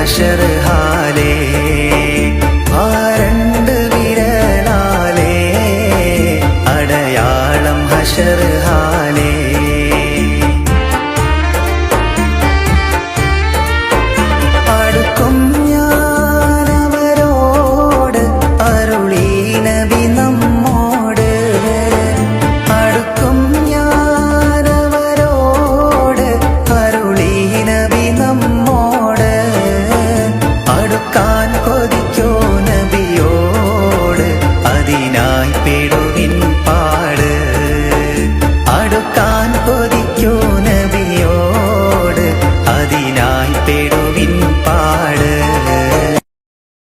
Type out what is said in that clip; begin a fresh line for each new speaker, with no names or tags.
ഹഷർ ഹാലേ വിരലാലേ അടയാളം ഹഷർ കൊതിക്കോ നബിയോട് അതിനായി പേടുവിൻ പാട.